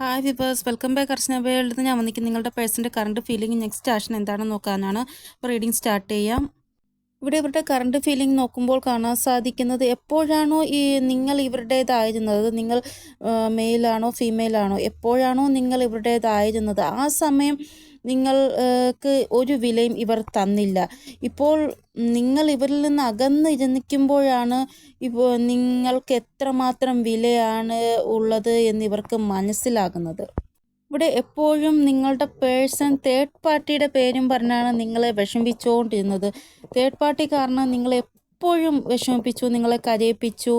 Hi viewers welcome back Archana world ഞാൻ വന്നിരിക്കും നിങ്ങളുടെ പേഴ്സന്റെ കറണ്ട് ഫീലിംഗ് നെക്സ്റ്റ് ആക്ഷൻ എന്താണെന്ന് നോക്കാനാണ്. അപ്പോൾ റീഡിംഗ് സ്റ്റാർട്ട് ചെയ്യാം. ഇവിടെ ഇവരുടെ കറണ്ട് ഫീലിംഗ് നോക്കുമ്പോൾ കാണാൻ സാധിക്കുന്നത് എപ്പോഴാണോ ഈ നിങ്ങൾ ഇവരുടേതായിരുന്നത് നിങ്ങൾ മെയിലാണോ ഫീമെയിലാണോ എപ്പോഴാണോ നിങ്ങൾ ഇവരുടേതായിരുന്നത് ആ സമയം നിങ്ങൾക്ക് ഒരു വിലയും ഇവർ തന്നില്ല. ഇപ്പോൾ നിങ്ങൾ ഇവരിൽ നിന്ന് അകന്ന് ഇരുന്നിക്കുമ്പോഴാണ് ഇപ്പോൾ നിങ്ങൾക്ക് എത്രമാത്രം വിലയാണ് ഉള്ളത് എന്ന് ഇവർക്ക് മനസ്സിലാകുന്നത്. ഇവിടെ എപ്പോഴും നിങ്ങളുടെ പേഴ്സൺ തേർഡ് പാർട്ടിയുടെ പേരും പറഞ്ഞാണ് നിങ്ങളെ വിഷമിപ്പിച്ചുകൊണ്ടിരുന്നത്. തേർഡ് പാർട്ടി കാരണം നിങ്ങളെ എപ്പോഴും വിഷമിപ്പിച്ചു നിങ്ങളെ കരയിപ്പിച്ചു.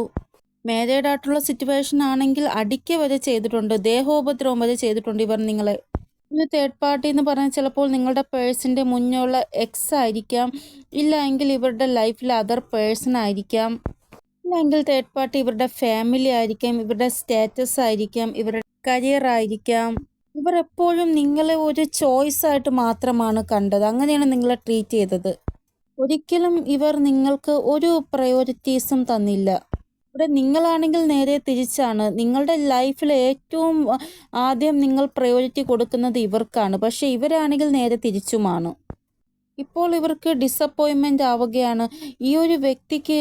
മാരീഡ് സിറ്റുവേഷൻ ആണെങ്കിൽ അടിക്ക വരെ ചെയ്തിട്ടുണ്ട് ദേഹോപദ്രവം വരെ ചെയ്തിട്ടുണ്ട് ഇവർ നിങ്ങളെ. പിന്നെ തേർഡ് പാർട്ടി എന്ന് പറഞ്ഞാൽ ചിലപ്പോൾ നിങ്ങളുടെ പേഴ്സിന്റെ മുന്നിലുള്ള എക്സ് ആയിരിക്കാം. ഇല്ല എങ്കിൽ ഇവരുടെ ലൈഫിൽ അതർ പേഴ്സൺ ആയിരിക്കാം. ഇല്ലെങ്കിൽ തേർഡ് പാർട്ടി ഇവരുടെ ഫാമിലി ആയിരിക്കാം ഇവരുടെ സ്റ്റാറ്റസ് ആയിരിക്കാം ഇവരുടെ കരിയർ ആയിരിക്കാം. ഇവർ എപ്പോഴും നിങ്ങളെ ഒരു ചോയ്സ് ആയിട്ട് മാത്രമാണ് കണ്ടത്. അങ്ങനെയാണ് നിങ്ങളെ ട്രീറ്റ് ചെയ്തത്. ഒരിക്കലും ഇവർ നിങ്ങൾക്ക് ഒരു പ്രയോറിറ്റീസും തന്നില്ല. ഇവിടെ നിങ്ങളാണെങ്കിൽ നേരെ തിരിച്ചാണ്. നിങ്ങളുടെ ലൈഫിൽ ഏറ്റവും ആദ്യം നിങ്ങൾ പ്രയോറിറ്റി കൊടുക്കുന്നത് ഇവർക്കാണ്. പക്ഷേ ഇവരാണെങ്കിൽ നേരെ തിരിച്ചുമാണ്. ഇപ്പോൾ ഇവർക്ക് ഡിസപ്പോയിൻമെന്റ് ആവുകയാണ്. ഈ ഒരു വ്യക്തിക്ക്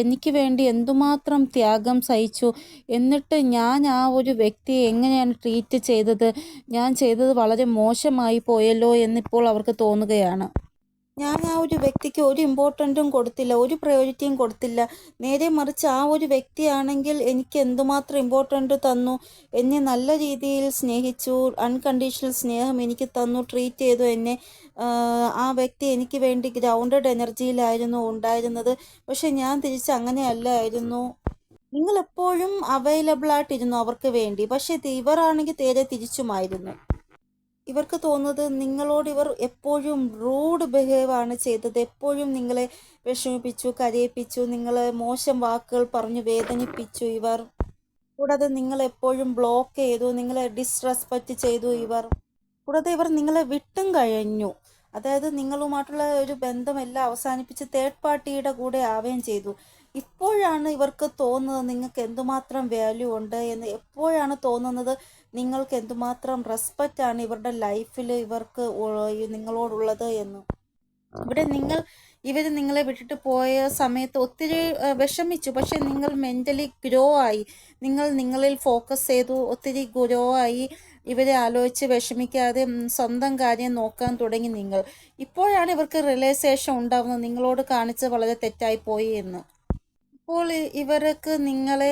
എനിക്ക് വേണ്ടി എന്തുമാത്രം ത്യാഗം സഹിച്ചു? എന്നിട്ട് ഞാൻ ആ ഒരു വ്യക്തിയെ എങ്ങനെയാണ് ട്രീറ്റ് ചെയ്തത്? ഞാൻ ചെയ്തത് വളരെ മോശമായി പോയല്ലോ എന്നിപ്പോൾ അവർക്ക് തോന്നുകയാണ്. ഞാൻ ആ ഒരു വ്യക്തിക്ക് ഒരു ഇമ്പോർട്ടന്റും കൊടുത്തില്ല ഒരു പ്രയോറിറ്റിയും കൊടുത്തില്ല. നേരെ മറിച്ച് ആ ഒരു വ്യക്തിയാണെങ്കിൽ എനിക്ക് എന്തുമാത്രം ഇമ്പോർട്ടന്റ് തന്നു എന്നെ നല്ല രീതിയിൽ സ്നേഹിച്ചു അൺകണ്ടീഷണൽ സ്നേഹം എനിക്ക് തന്നു ട്രീറ്റ് ചെയ്തു എന്നെ. ആ വ്യക്തി എനിക്ക് വേണ്ടി ഗ്രൗണ്ടഡ് എനർജിയിലായിരുന്നു ഉണ്ടായിരുന്നത്. പക്ഷെ ഞാൻ തിരിച്ച് അങ്ങനെയല്ലായിരുന്നു. നിങ്ങൾ എപ്പോഴും അവൈലബിൾ ആയിട്ടിരുന്നു അവർക്ക് വേണ്ടി. പക്ഷേ ഇവരാണെങ്കിൽ തീരെ തിരിച്ചുമായിരുന്നു. ഇവർക്ക് തോന്നുന്നത് നിങ്ങളോട് ഇവർ എപ്പോഴും റൂഡ് ബിഹേവ് ആണ് ചെയ്തത്. എപ്പോഴും നിങ്ങളെ വിഷമിപ്പിച്ചു കരയിപ്പിച്ചു നിങ്ങളെ മോശം വാക്കുകൾ പറഞ്ഞു വേദനിപ്പിച്ചു ഇവർ. കൂടാതെ നിങ്ങൾ എപ്പോഴും ബ്ലോക്ക് ചെയ്തു നിങ്ങളെ ഡിസ്റെസ്പെക്റ്റ് ചെയ്തു ഇവർ. കൂടാതെ ഇവർ നിങ്ങളെ വിട്ടും കഴിഞ്ഞു. അതായത് നിങ്ങളുമായിട്ടുള്ള ഒരു ബന്ധമെല്ലാം അവസാനിപ്പിച്ച് തേർഡ് പാർട്ടിയുടെ കൂടെ ആവുകയും ചെയ്തു. ഇപ്പോഴാണ് ഇവർക്ക് തോന്നുന്നത് നിങ്ങൾക്ക് എന്തുമാത്രം വാല്യൂ ഉണ്ട് എന്ന് എപ്പോഴാണ് തോന്നുന്നത് നിങ്ങൾക്ക് എന്തുമാത്രം റെസ്പെക്റ്റ് ആണ് ഇവരുടെ ലൈഫിൽ ഇവർക്ക് നിങ്ങളോടുള്ളത് എന്ന്. ഇവിടെ നിങ്ങൾ ഇവർ നിങ്ങളെ വിട്ടിട്ട് പോയ സമയത്ത് ഒത്തിരി വിഷമിച്ചു. പക്ഷെ നിങ്ങൾ മെന്റലി ഗ്രോ ആയി. നിങ്ങൾ നിങ്ങളിൽ ഫോക്കസ് ചെയ്തു ഒത്തിരി ഗ്രോ ആയി. ഇവരെ ആലോചിച്ച് വിഷമിക്കാതെ സ്വന്തം കാര്യം നോക്കാൻ തുടങ്ങി നിങ്ങൾ. ഇപ്പോഴാണ് ഇവർക്ക് റിയലൈസേഷൻ ഉണ്ടാവുന്നത്. നിങ്ങളോട് കാണിച്ച് വളരെ തെറ്റായി പോയി എന്ന്. ഇപ്പോൾ ഇവർക്ക് നിങ്ങളെ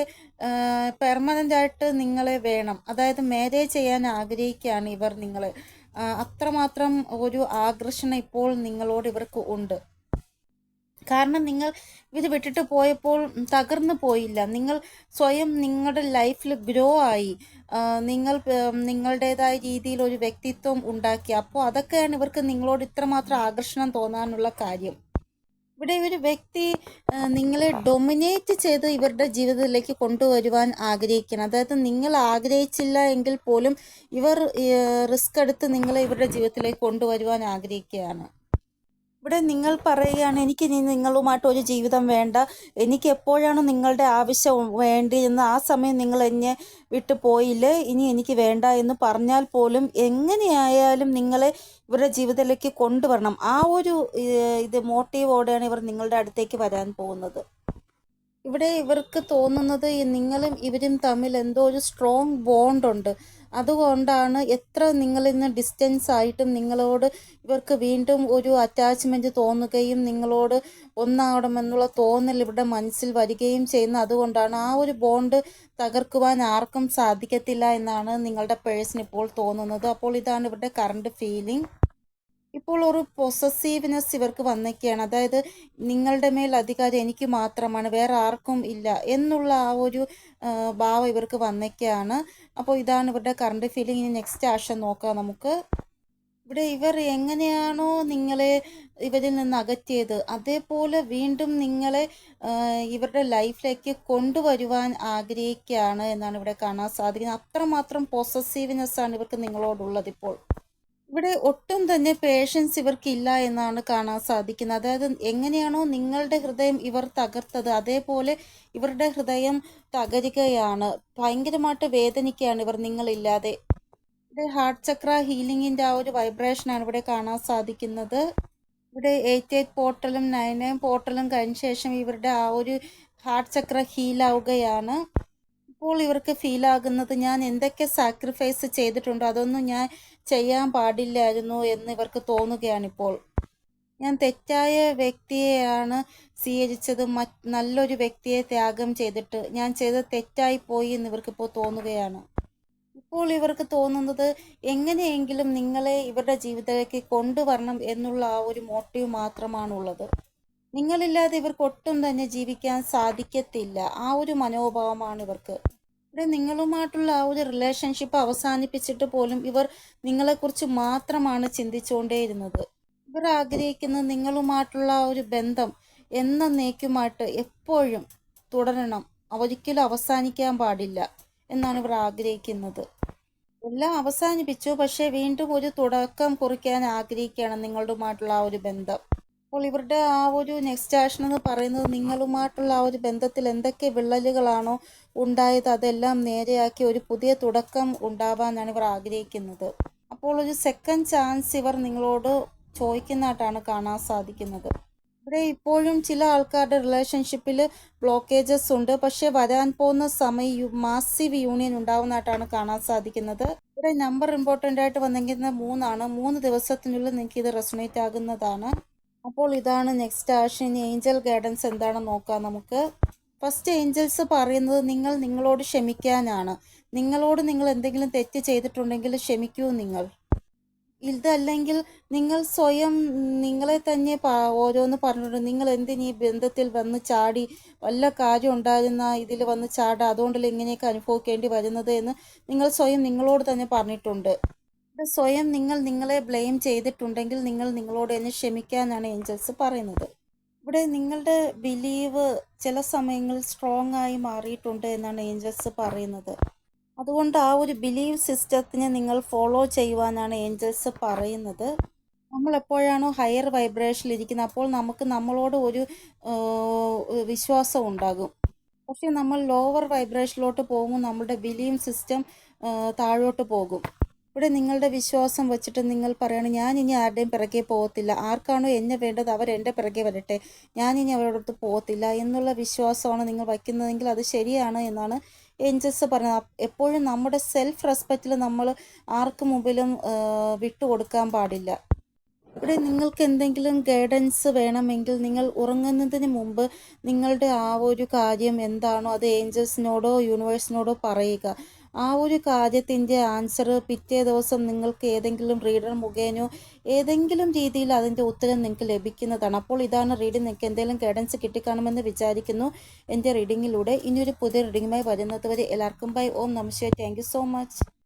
പെർമനന്റ് ആയിട്ട് നിങ്ങളെ വേണം. അതായത് മാരേജ് ചെയ്യാൻ ആഗ്രഹിക്കുകയാണ് ഇവർ നിങ്ങളെ. അത്രമാത്രം ഒരു ആകർഷണം ഇപ്പോൾ നിങ്ങളോട് ഇവർക്ക് ഉണ്ട്. കാരണം നിങ്ങൾ ഇത് വിട്ടിട്ട് പോയപ്പോൾ തകർന്നു പോയില്ല. നിങ്ങൾ സ്വയം നിങ്ങളുടെ ലൈഫിൽ ഗ്രോ ആയി. നിങ്ങൾ നിങ്ങളുടേതായ രീതിയിൽ ഒരു വ്യക്തിത്വം ഉണ്ടാക്കി. അപ്പോൾ അതൊക്കെയാണ് ഇവർക്ക് നിങ്ങളോട് ഇത്രമാത്രം ആകർഷണം തോന്നാനുള്ള കാര്യം. ഇവിടെ ഒരു വ്യക്തി നിങ്ങളെ ഡൊമിനേറ്റ് ചെയ്ത് ഇവരുടെ ജീവിതത്തിലേക്ക് കൊണ്ടുവരുവാൻ ആഗ്രഹിക്കണം അതായത് നിങ്ങൾ ആഗ്രഹിച്ചില്ല എങ്കിൽ പോലും ഇവർ റിസ്ക് എടുത്ത് നിങ്ങളെ ഇവരുടെ ജീവിതത്തിലേക്ക് കൊണ്ടുവരുവാൻ ആഗ്രഹിക്കുകയാണ്. ഇവിടെ നിങ്ങൾ പറയുകയാണ് എനിക്ക് ഇനി നിങ്ങളുമായിട്ട് ഒരു ജീവിതം വേണ്ട. എനിക്ക് എപ്പോഴാണ് നിങ്ങളുടെ ആവശ്യം വേണ്ടി എന്ന് ആ സമയം നിങ്ങൾ എന്നെ വിട്ടു പോയില്ലേ? ഇനി എനിക്ക് വേണ്ട എന്ന് പറഞ്ഞാൽ പോലും എങ്ങനെയായാലും നിങ്ങളെ ഇവരുടെ ജീവിതത്തിലേക്ക് കൊണ്ടുവരണം. ആ ഒരു ഇത് മോട്ടീവോടെയാണ് ഇവർ നിങ്ങളുടെ അടുത്തേക്ക് വരാൻ പോകുന്നത്. ഇവിടെ ഇവർക്ക് തോന്നുന്നത് നിങ്ങളും ഇവരും തമ്മിൽ എന്തോ ഒരു സ്ട്രോങ് ബോണ്ട് ഉണ്ട്. അതുകൊണ്ടാണ് എത്ര നിങ്ങളിന്ന് ഡിസ്റ്റൻസ് ആയിട്ടും നിങ്ങളോട് ഇവർക്ക് വീണ്ടും ഒരു അറ്റാച്ച്മെന്റ് തോന്നുകയും നിങ്ങളോട് ഒന്നാവണമെന്നുള്ള തോന്നൽ ഇവിടെ മനസ്സിൽ വരികയും ചെയ്യുന്ന അതുകൊണ്ടാണ് ആ ഒരു ബോണ്ട് തകർക്കുവാൻ ആർക്കും സാധിക്കത്തില്ല എന്നാണ് നിങ്ങളുടെ പേഴ്സൺ ഇപ്പോൾ തോന്നുന്നത്. അപ്പോൾ ഇതാണ് ഇവരുടെ കറണ്ട് ഫീലിംഗ് ഇപ്പോൾ ഒരു പൊസസീവ്നെസ് ഇവർക്ക് വന്നൊക്കെയാണ്. അതായത് നിങ്ങളുടെ മേൽ അധികാരം എനിക്ക് മാത്രമാണ് വേറെ ആർക്കും ഇല്ല എന്നുള്ള ആ ഒരു ഭാവം ഇവർക്ക് വന്നൊക്കെയാണ്. അപ്പോൾ ഇതാണ് ഇവരുടെ കറണ്ട് ഫീലിംഗ് ഇനി നെക്സ്റ്റ് ആഷൻ നോക്കാം നമുക്ക്. ഇവിടെ ഇവർ എങ്ങനെയാണോ നിങ്ങളെ ഇവരിൽ നിന്ന് അകറ്റിയത് അതേപോലെ വീണ്ടും നിങ്ങളെ ഇവരുടെ ലൈഫിലേക്ക് കൊണ്ടുവരുവാൻ ആഗ്രഹിക്കുകയാണ് എന്നാണ് ഇവിടെ കാണാൻ സാധിക്കുന്നത്. അത്രമാത്രം പോസസീവ്നെസ് ആണ് ഇവർക്ക് നിങ്ങളോടുള്ളത് ഇപ്പോൾ. ഇവിടെ ഒട്ടും തന്നെ പേഷ്യൻസ് ഇവർക്കില്ല എന്നാണ് കാണാൻ സാധിക്കുന്നത്. അതായത് എങ്ങനെയാണോ നിങ്ങളുടെ ഹൃദയം ഇവർ തകർത്തത് അതേപോലെ ഇവരുടെ ഹൃദയം തകരുകയാണ്. ഭയങ്കരമായിട്ട് വേദനിക്കുകയാണ് ഇവർ നിങ്ങളില്ലാതെ. ഇവിടെ ഹാർട്ട് ചക്ര ഹീലിംഗിന്റെ ആ ഒരു വൈബ്രേഷനാണ് ഇവിടെ കാണാൻ സാധിക്കുന്നത്. ഇവിടെ എയ്റ്റ് എയ്റ്റ് പോർട്ടലും നയൻ നയൻ പോർട്ടലും കഴിഞ്ഞ ശേഷം ഇവരുടെ ആ ഒരു ഹാർട്ട് ചക്ര ഹീലാവുകയാണ് ഇപ്പോൾ ഇവർക്ക് ഫീൽ ആകുന്നത് ഞാൻ എന്തൊക്കെ സാക്രിഫൈസ് ചെയ്തിട്ടുണ്ടോ അതൊന്നും ഞാൻ ചെയ്യാൻ പാടില്ലായിരുന്നു എന്ന് ഇവർക്ക് തോന്നുകയാണിപ്പോൾ. ഞാൻ തെറ്റായ വ്യക്തിയെയാണ് സ്വീകരിച്ചത്. മറ്റ് നല്ലൊരു വ്യക്തിയെ ത്യാഗം ചെയ്തിട്ട് ഞാൻ ചെയ്തത് തെറ്റായി പോയി എന്ന് ഇവർക്കിപ്പോൾ തോന്നുകയാണ്. ഇപ്പോൾ ഇവർക്ക് തോന്നുന്നത് എങ്ങനെയെങ്കിലും നിങ്ങളെ ഇവരുടെ ജീവിതത്തിലേക്ക് കൊണ്ടുവരണം എന്നുള്ള ആ ഒരു മോട്ടീവ് മാത്രമാണുള്ളത്. നിങ്ങളില്ലാതെ ഇവർക്ക് ഒട്ടും തന്നെ ജീവിക്കാൻ സാധിക്കത്തില്ല. ആ ഒരു മനോഭാവമാണ് ഇവർക്ക്. ഇവിടെ നിങ്ങളുമായിട്ടുള്ള ആ ഒരു റിലേഷൻഷിപ്പ് അവസാനിപ്പിച്ചിട്ട് പോലും ഇവർ നിങ്ങളെക്കുറിച്ച് മാത്രമാണ് ചിന്തിച്ചുകൊണ്ടേയിരുന്നത്. ഇവർ ആഗ്രഹിക്കുന്ന നിങ്ങളുമായിട്ടുള്ള ആ ഒരു ബന്ധം എന്ന നേക്കുമായിട്ട് എപ്പോഴും തുടരണം. ഒരിക്കലും അവസാനിക്കാൻ പാടില്ല എന്നാണ് ഇവർ ആഗ്രഹിക്കുന്നത്. എല്ലാം അവസാനിപ്പിച്ചു. പക്ഷേ വീണ്ടും ഒരു തുടക്കം കുറിക്കാൻ ആഗ്രഹിക്കുകയാണ് നിങ്ങളുമായിട്ടുള്ള ആ ഒരു ബന്ധം. അപ്പോൾ ഇവരുടെ ആ ഒരു നെക്സ്റ്റ് ആക്ഷൻ എന്ന് പറയുന്നത് നിങ്ങളുമായിട്ടുള്ള ആ ഒരു ബന്ധത്തിൽ എന്തൊക്കെ വിള്ളലുകളാണോ ഉണ്ടായത് അതെല്ലാം നേരെയാക്കി ഒരു പുതിയ തുടക്കം ഉണ്ടാവാനാണ് ഇവർ ആഗ്രഹിക്കുന്നത്. അപ്പോൾ ഒരു സെക്കൻഡ് ചാൻസ് ഇവർ നിങ്ങളോട് ചോദിക്കുന്നതായിട്ടാണ് കാണാൻ സാധിക്കുന്നത്. ഇവിടെ ഇപ്പോഴും ചില ആൾക്കാരുടെ റിലേഷൻഷിപ്പിൽ ബ്ലോക്കേജസ് ഉണ്ട്. പക്ഷേ വരാൻ പോകുന്ന സമയം മാസീവ് യൂണിയൻ ഉണ്ടാവുന്നതായിട്ടാണ് കാണാൻ സാധിക്കുന്നത്. ഇവിടെ നമ്പർ ഇമ്പോർട്ടന്റ് ആയിട്ട് വന്നിരിക്കുന്നത് മൂന്നാണ്. മൂന്ന് ദിവസത്തിനുള്ളിൽ നിങ്ങൾക്ക് ഇത് റെസണേറ്റ് ആകുന്നതാണ്. അപ്പോൾ ഇതാണ് നെക്സ്റ്റ് ആഷൻ ഏഞ്ചൽ ഗൈഡൻസ് എന്താണെന്ന് നോക്കാം നമുക്ക്. ഫസ്റ്റ് ഏഞ്ചൽസ് പറയുന്നത് നിങ്ങൾ നിങ്ങളോട് ക്ഷമിക്കാനാണ്. നിങ്ങളോട് നിങ്ങൾ എന്തെങ്കിലും തെറ്റ് ചെയ്തിട്ടുണ്ടെങ്കിൽ ക്ഷമിക്കൂ നിങ്ങൾ. ഇതല്ലെങ്കിൽ നിങ്ങൾ സ്വയം നിങ്ങളെ തന്നെ ഓരോന്ന് പറഞ്ഞിട്ടുണ്ട്. നിങ്ങൾ എന്തിന് ഈ ബന്ധത്തിൽ വന്ന് ചാടി വല്ല കാര്യം ഉണ്ടായിരുന്ന ഇതിൽ വന്ന് ചാടുക അതുകൊണ്ടല്ലേ ഇങ്ങനെയൊക്കെ അനുഭവിക്കേണ്ടി വരുന്നത് എന്ന് നിങ്ങൾ സ്വയം നിങ്ങളോട് തന്നെ പറഞ്ഞിട്ടുണ്ട്. സ്വയം നിങ്ങൾ നിങ്ങളെ ബ്ലെയിം ചെയ്തിട്ടുണ്ടെങ്കിൽ നിങ്ങൾ നിങ്ങളോട് തന്നെ ക്ഷമിക്കാനാണ് ഏഞ്ചൽസ് പറയുന്നത്. ഇവിടെ നിങ്ങളുടെ ബിലീവ് ചില സമയങ്ങളിൽ സ്ട്രോങ് ആയി മാറിയിട്ടുണ്ട് എന്നാണ് ഏഞ്ചൽസ് പറയുന്നത്. അതുകൊണ്ട് ആ ഒരു ബിലീവ് സിസ്റ്റത്തിനെ നിങ്ങൾ ഫോളോ ചെയ്യുവാനാണ് ഏഞ്ചൽസ് പറയുന്നത്. നമ്മൾ എപ്പോഴാണോ ഹയർ വൈബ്രേഷനിൽ ഇരിക്കുന്നത് അപ്പോൾ നമുക്ക് നമ്മളോട് ഒരു വിശ്വാസം ഉണ്ടാകും. പക്ഷേ നമ്മൾ ലോവർ വൈബ്രേഷനിലോട്ട് പോകുമ്പോൾ നമ്മുടെ ബിലീവ് സിസ്റ്റം താഴോട്ട് പോകും. ഇവിടെ നിങ്ങളുടെ വിശ്വാസം വെച്ചിട്ട് നിങ്ങൾ പറയണം ഞാൻ ഇനി ആരുടെയും പിറകെ പോകത്തില്ല. ആർക്കാണോ എന്നെ വേണ്ടത് അവർ എന്റെ പിറകെ വരട്ടെ. ഞാൻ ഇനി അവരോടത്ത് പോകത്തില്ല. എന്നുള്ള വിശ്വാസമാണ് നിങ്ങൾ വയ്ക്കുന്നതെങ്കിൽ അത് ശരിയാണ് എന്നാണ് ഏഞ്ചൽസ് പറഞ്ഞത്. എപ്പോഴും നമ്മുടെ സെൽഫ് റെസ്പെക്റ്റിൽ നമ്മൾ ആർക്ക് മുമ്പിലും വിട്ടുകൊടുക്കാൻ പാടില്ല. ഇവിടെ നിങ്ങൾക്ക് എന്തെങ്കിലും ഗൈഡൻസ് വേണമെങ്കിൽ നിങ്ങൾ ഉറങ്ങുന്നതിന് മുമ്പ് നിങ്ങളുടെ ആ ഒരു കാര്യം എന്താണോ അത് ഏഞ്ചൽസിനോടോ യൂണിവേഴ്സിനോടോ പറയുക. ആ ഒരു കാര്യത്തിന്റെ ആൻസർ പിറ്റേ ദിവസം നിങ്ങൾക്ക് ഏതെങ്കിലും റീഡർ മുഖേനയോ ഏതെങ്കിലും രീതിയിൽ അതിന്റെ ഉത്തരം നിങ്ങൾക്ക് ലഭിക്കുന്നതാണ്. അപ്പോൾ ഇതാണ് റീഡിംഗ് നിങ്ങൾക്ക് എന്തെങ്കിലും ഗൈഡൻസ് കിട്ടിക്കാണുമെന്ന് വിചാരിക്കുന്നു. എന്റെ റീഡിങ്ങിലൂടെ ഇനിയൊരു പുതിയ റീഡിങ്ങുമായി വരുന്നത് വരെ എല്ലാവർക്കും ബൈ ഓം നമസ്തേ താങ്ക് സോ മച്ച്